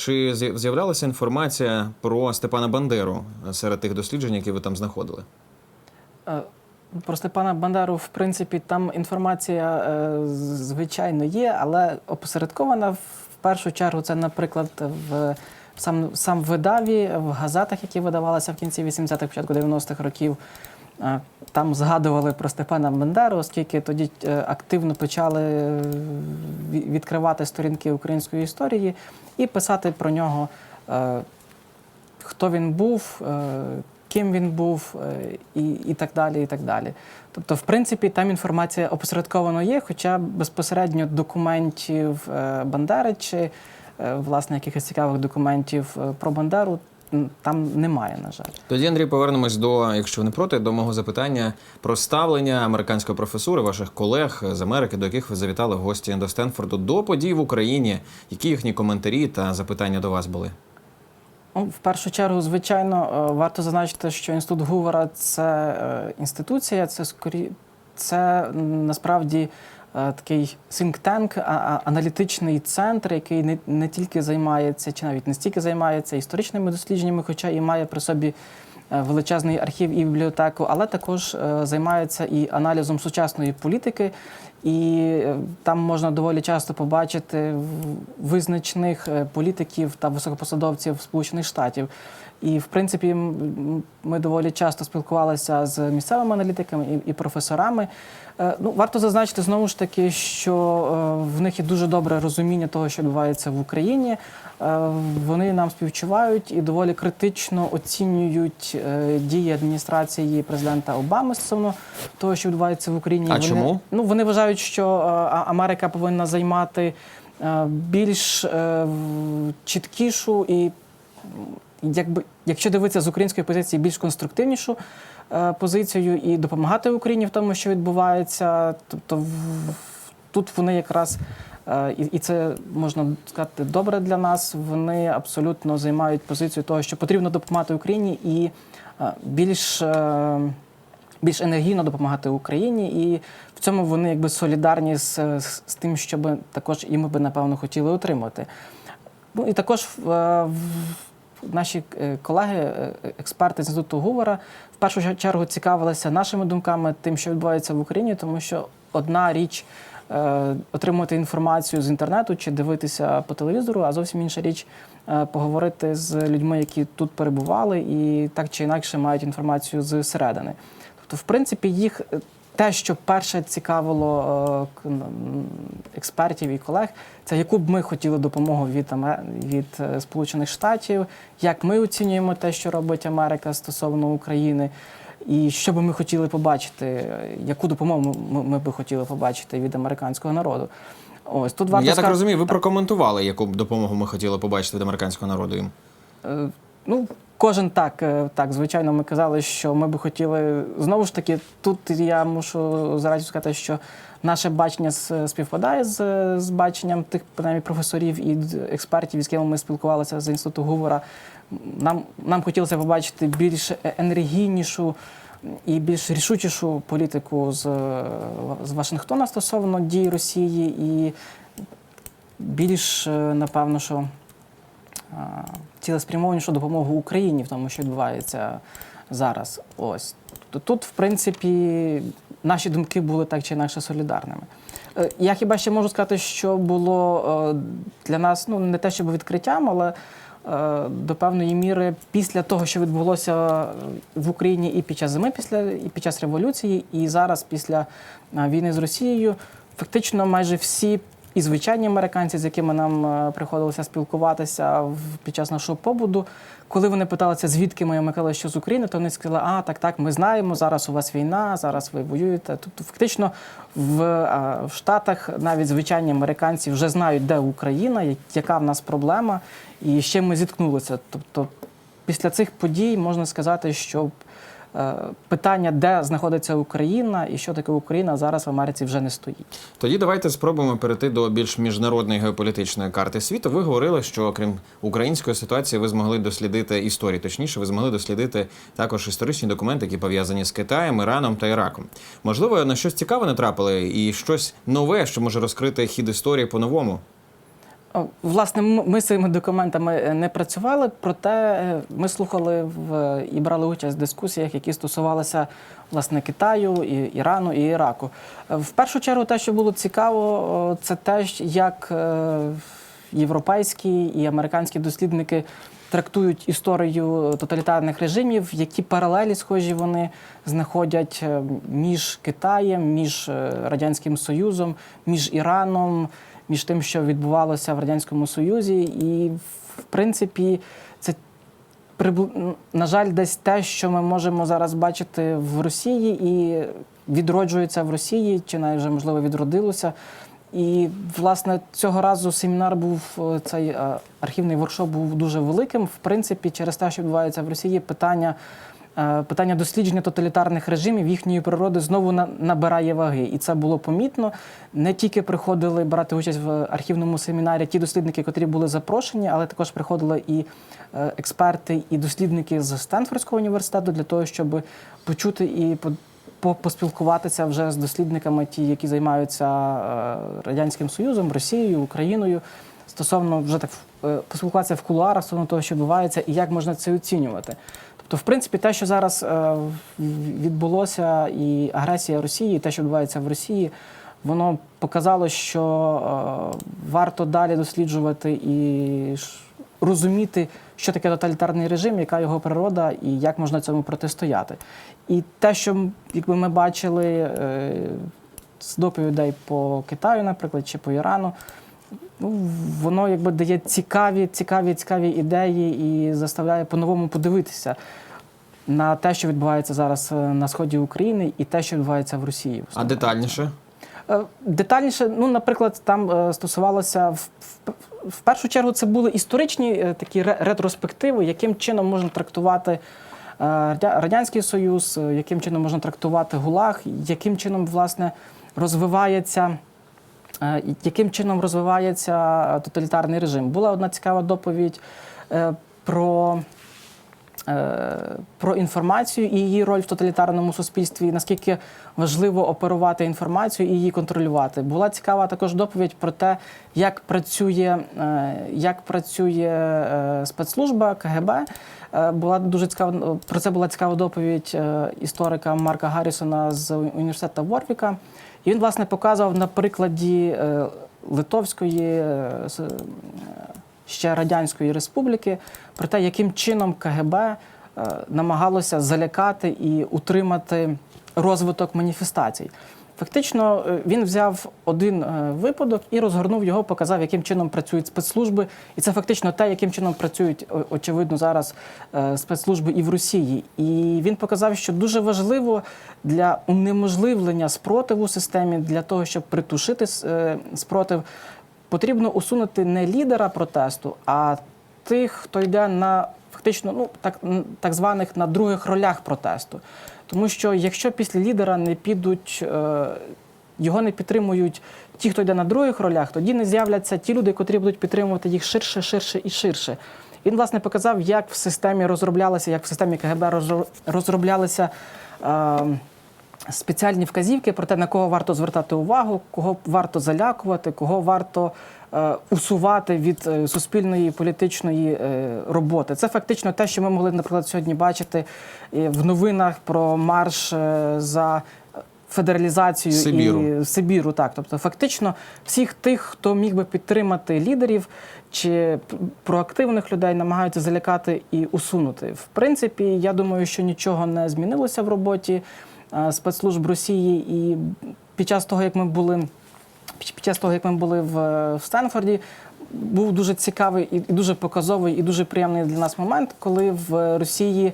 чи з'являлася інформація про Степана Бандеру серед тих досліджень, які ви там знаходили? Е, Про Степана Бандеру, в принципі, там інформація, е, звичайно, є, але опосередкована в першу чергу це, наприклад, в сам, сам видаві, в газетах, які видавалися в кінці 80-х, початку 90-х років. Там згадували про Степана Бандеру, оскільки тоді е, активно почали е, відкривати сторінки української історії і писати про нього. е, хто він був, ким він був і, і так далі. і так далі. Тобто, в принципі, там інформація опосередковано є, хоча безпосередньо документів Бандери чи власне якихось цікавих документів про Бандеру там немає, на жаль. Тоді, Андрій, повернемось до, якщо ви не проти, до мого запитання про ставлення американської професури, ваших колег з Америки, до яких ви завітали в гості до Стенфорду, до подій в Україні. Які їхні коментарі та запитання до вас були? Ну, в першу чергу, звичайно, е, варто зазначити, що інститут Гувера це е, інституція, це скорі це насправді такий think tank, а- аналітичний центр, який не, не тільки займається, чи навіть не стільки займається історичними дослідженнями, хоча і має при собі е, величезний архів і бібліотеку, але також е, займається і аналізом сучасної політики. І е, там можна доволі часто побачити визначних е, політиків та високопосадовців Сполучених Штатів. І в принципі, ми доволі часто спілкувалися з місцевими аналітиками і, і професорами. Е, Ну, варто зазначити знову ж таки, що е, в них є дуже добре розуміння того, що відбувається в Україні. Е, Вони нам співчувають і доволі критично оцінюють е, дії адміністрації президента Обами стосовно того, що відбувається в Україні. А вони, чому? Ну вони вважають, що е, Америка повинна займати е, більш е, чіткішу і якби, якщо дивитися з української позиції, більш конструктивнішу е, позицію і допомагати Україні в тому, що відбувається. Тобто в- тут вони якраз. е, І, і це можна сказати добре для нас. Вони абсолютно займають позицію того, що потрібно допомагати Україні і е, більш, е, більш енергійно допомагати Україні. І в цьому вони якби солідарні з, з, з тим, що також і ми би напевно хотіли отримати. Ну і також в, в- наші е, колеги, е, експерти з інституту Гувера, в першу чергу цікавилися нашими думками, тим, що відбувається в Україні, тому що одна річ е, отримувати інформацію з інтернету чи дивитися по телевізору, а зовсім інша річ поговорити з людьми, які тут перебували, і так чи інакше мають інформацію зсередини. Тобто, в принципі, їх те, що перше цікавило е, експертів і колег, це яку б ми хотіли допомогу від, від е, Сполучених Штатів, як ми оцінюємо те, що робить Америка стосовно України, і що би ми хотіли побачити, е, яку допомогу ми, би хотіли побачити від американського народу. Ось тут варто Я так розумію, ви прокоментували, яку допомогу ми хотіли побачити від американського народу їм. Ну, кожен так, е, так, звичайно, ми казали, що ми би хотіли. Знову ж таки, тут я мушу зараді сказати, що наше бачення співпадає з, з баченням тих принаймні, професорів і експертів, з ким ми спілкувалися з інституту Гувера. Нам, нам хотілося побачити більш енергійнішу і більш рішучішу політику з, з Вашингтона стосовно дій Росії і більш, е, напевно, що цілеспрямованішу допомогу Україні в тому, що відбувається зараз. Ось тут, в принципі, наші думки були так чи інакше солідарними. Е, Я хіба ще можу сказати, що було е, для нас ну не те, щоб відкриттям, але е, до певної міри після того, що відбулося в Україні і під час зими, після і під час революції, і зараз після е, війни з Росією, фактично майже всі і звичайні американці, з якими нам е, приходилося спілкуватися під час нашого побуду, коли вони питалися, звідки ми, ми казали, що з України, то вони сказали, а так, так, ми знаємо, зараз у вас війна, зараз ви воюєте. Тобто, фактично, в, е, в Штатах навіть звичайні американці вже знають, де Україна, яка в нас проблема, і чим ми зіткнулися. Тобто, після цих подій можна сказати, що питання, де знаходиться Україна і що таке Україна, зараз в Америці вже не стоїть. Тоді давайте спробуємо перейти до більш міжнародної геополітичної карти світу. Ви говорили, що окрім української ситуації, ви змогли дослідити історію. Точніше, ви змогли дослідити також історичні документи, які пов'язані з Китаєм, Іраном та Іраком. Можливо, на щось цікаве натрапили і щось нове, що може розкрити хід історії по-новому. Власне, ми з цими документами е, не працювали, проте е, ми слухали в, і брали участь в дискусіях, які стосувалися власне Китаю, і, Ірану і Іраку. Е, В першу чергу, те, що було цікаво, це те, як е, європейські і американські дослідники трактують історію тоталітарних режимів, які паралелі схожі вони знаходять е, між Китаєм, між е, Радянським Союзом, між Іраном, між тим, що відбувалося в Радянському Союзі, і в принципі це на жаль, десь те, що ми можемо зараз бачити в Росії, і відроджується в Росії, чи навіть вже можливо відродилося. І власне цього разу семінар був е, цей е, архівний воркшоп був дуже великим. В принципі, через те, що відбувається в Росії, питання. Е, Питання дослідження тоталітарних режимів їхньої природи знову на- набирає ваги, і це було помітно. Не тільки приходили брати участь в архівному семінарі ті дослідники, котрі були запрошені, але також приходили і е, експерти, і дослідники з Стенфордського університету для того, щоб почути і по- по- поспілкуватися вже з дослідниками, ті, які займаються е, радянським союзом, Росією, Україною. Стосовно вже так поспілкуватися в кулуарах стосовно того, що відбувається, і як можна це оцінювати. Тобто, в принципі, те, що зараз е, відбулося, і агресія Росії, і те, що відбувається в Росії, воно показало, що е, варто далі досліджувати і розуміти, що таке тоталітарний режим, яка його природа і як можна цьому протистояти. І те, що якби ми бачили е, з доповідей по Китаю, наприклад, чи по Ірану, ну, воно якби дає цікаві, цікаві, цікаві ідеї і заставляє по-новому подивитися на те, що відбувається зараз е, на сході України, і те, що відбувається в Росії. А детальніше? Е, Детальніше, ну, наприклад, там е, стосувалося в, в, в першу чергу, це були історичні такі ре- ретроспективи, яким чином можна трактувати Радянський Союз, яким чином можна трактувати ГУЛАГ, яким чином власне розвивається. Е, Яким чином розвивається е, тоталітарний режим? Була одна цікава доповідь е, про про інформацію і її роль в тоталітарному суспільстві, наскільки важливо оперувати інформацією і її контролювати. Була цікава також доповідь про те, як працює, як працює спецслужба КГБ. Була дуже цікава про це була цікава доповідь історика Марка Гаррісона з університету Ворвіка. І він, власне, показував на прикладі е, Литовської е, ще Радянської Республіки про те, яким чином КГБ е, намагалося залякати і утримати розвиток маніфестацій. Фактично, е, він взяв один е, випадок і розгорнув його, показав, яким чином працюють спецслужби. І це фактично те, яким чином працюють, очевидно, зараз е, спецслужби і в Росії. І він показав, що дуже важливо для унеможливлення спротиву системі, для того, щоб притушити спротив, потрібно усунути не лідера протесту, а тих, хто йде на фактично ну, так, так званих на других ролях протесту. Тому що якщо після лідера не підуть, е, його не підтримують ті, хто йде на других ролях, тоді не з'являться ті люди, котрі будуть підтримувати їх ширше, ширше і ширше. Він, власне, показав, як в системі розроблялися, як в системі КГБ розро- розроблялися. Спеціальні вказівки про те, на кого варто звертати увагу, кого варто залякувати, кого варто е, усувати від е, суспільної політичної е, роботи. Це фактично те, що ми могли, наприклад, сьогодні бачити е, в новинах про марш е, за федералізацію Сибіру. і Сибіру. Так, тобто, фактично, всіх тих, хто міг би підтримати лідерів чи проактивних людей, намагаються залякати і усунути. В принципі, я думаю, що нічого не змінилося в роботі спецслужб Росії, і під час того, як ми були під час того, як ми були в, е, в Стенфорді, був дуже цікавий і дуже показовий, і дуже приємний для нас момент, коли в Росії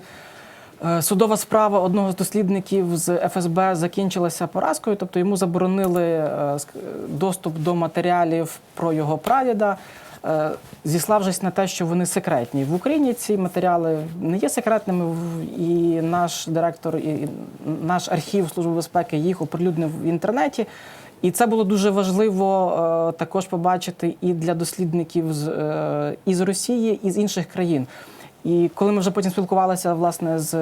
е, судова справа одного з дослідників з ФСБ закінчилася поразкою, тобто йому заборонили е, доступ до матеріалів про його прадіда. Е, Зіславшись на те, що вони секретні в Україні, ці матеріали не є секретними, і наш директор, і наш архів Служби безпеки їх оприлюднив в інтернеті. І це було дуже важливо е, також побачити і для дослідників з, е, і з Росії, і з інших країн. І коли ми вже потім спілкувалися, власне, з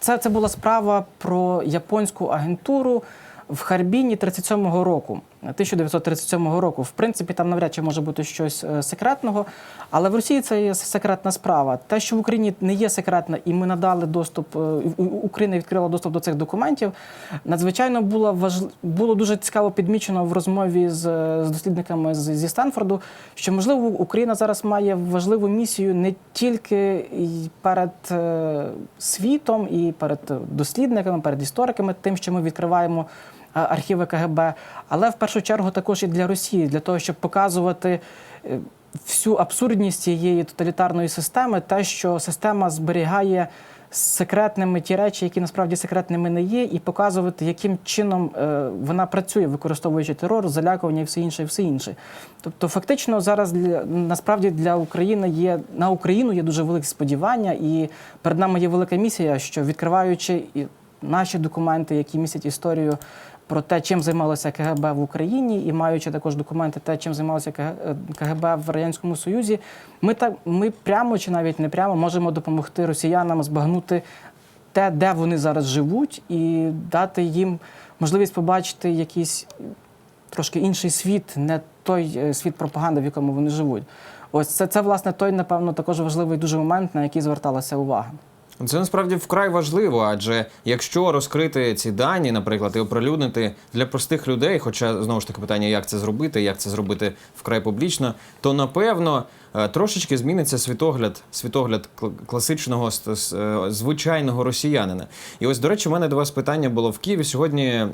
це, це була справа про японську агентуру в Харбіні 37-го року. 1937 року. В принципі, там навряд чи може бути щось е, секретного, але в Росії це є секретна справа. Те, що в Україні не є секретна, і ми надали доступ, е, Україна відкрила доступ до цих документів. Надзвичайно було важ... було дуже цікаво підмічено в розмові з, з дослідниками з- зі Стенфорду, що можливо Україна зараз має важливу місію не тільки перед е, світом, і перед дослідниками, перед істориками, тим, що ми відкриваємо е, архіви КГБ, але в першу чергу також і для Росії, для того, щоб показувати. е, Всю абсурдність цієї тоталітарної системи, те, що система зберігає секретними ті речі, які насправді секретними не є, і показувати, яким чином е, вона працює, використовуючи терор, залякування і все інше, і все інше. Тобто, фактично, зараз для насправді для України є на Україну є дуже велике сподівання, і перед нами є велика місія, що відкриваючи і наші документи, які містять історію. Про те, чим займалося КГБ в Україні, і маючи також документи, те, чим займалося е, КГБ в радянському Союзі, ми так ми прямо чи навіть не прямо можемо допомогти росіянам збагнути те, де вони зараз живуть, і дати їм можливість побачити якийсь трошки інший світ, не той е, світ пропаганди, в якому вони живуть. Ось це, це власне той, напевно, також важливий дуже момент, на який зверталася увага. Це насправді вкрай важливо, адже якщо розкрити ці дані, наприклад, і оприлюднити для простих людей, хоча знову ж таки питання, як це зробити, як це зробити вкрай публічно, то напевно трошечки зміниться світогляд, світогляд кл- класичного е, звичайного росіянина. І ось, до речі, у мене до вас питання було в Києві. Сьогодні е,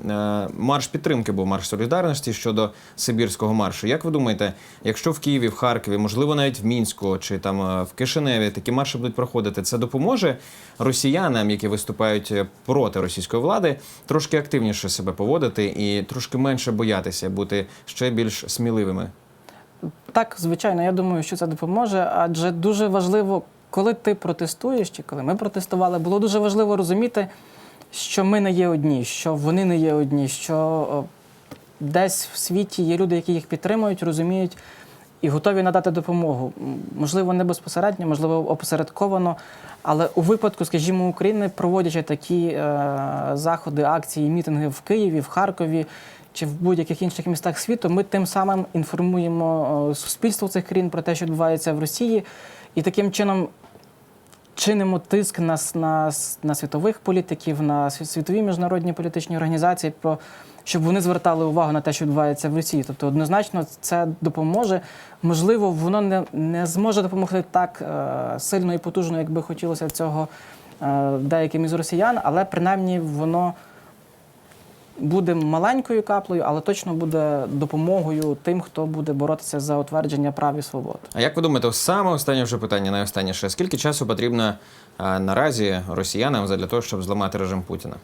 марш підтримки був марш солідарності щодо Сибірського маршу. Як ви думаєте, якщо в Києві, в Харкові, можливо, навіть в Мінську чи там е, в Кишиневі такі марші будуть проходити, це допоможе росіянам, які виступають е, проти російської влади, трошки активніше себе поводити і трошки менше боятися, бути ще більш сміливими. Так, звичайно, я думаю, що це допоможе, адже дуже важливо, коли ти протестуєш, чи коли ми протестували, було дуже важливо розуміти, що ми не є одні, що вони не є одні, що десь в світі є люди, які їх підтримують, розуміють і готові надати допомогу. Можливо, не безпосередньо, можливо, опосередковано. Але у випадку, скажімо, України, проводячи такі е, заходи, акції, мітинги в Києві, в Харкові чи в будь-яких інших містах світу, ми тим самим інформуємо е, суспільство цих країн про те, що відбувається в Росії, і таким чином чинимо тиск на, на, на світових політиків, на світові міжнародні політичні організації, про щоб вони звертали увагу на те, що відбувається в Росії. Тобто, однозначно, це допоможе. Можливо, воно не, не зможе допомогти так е, сильно і потужно, як би хотілося цього е, деяким із росіян, але принаймні воно буде маленькою каплею, але точно буде допомогою тим, хто буде боротися за утвердження прав і свобод. А як ви думаєте, саме останнє вже питання, найостанніше, скільки часу потрібно а, наразі росіянам для того, щоб зламати режим Путіна?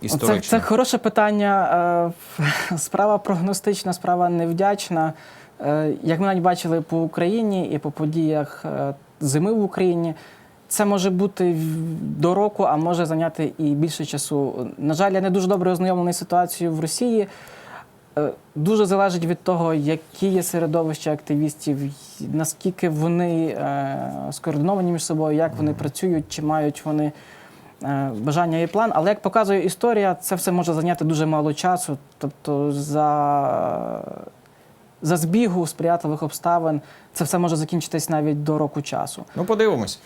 Це, Історично. це хороше питання. Е, Справа прогностична, справа невдячна. Е, Як ми навіть бачили по Україні і по подіях е, зими в Україні, це може бути до року, а може зайняти і більше часу. На жаль, я не дуже добре ознайомлений з ситуацією в Росії. Е, Дуже залежить від того, які є середовища активістів, наскільки вони е, скоординовані між собою, як вони працюють, чи мають вони е, бажання і план. Але як показує історія, це все може зайняти дуже мало часу. Тобто, за, за збігу сприятливих обставин це все може закінчитись навіть до року часу. Ну, подивимось.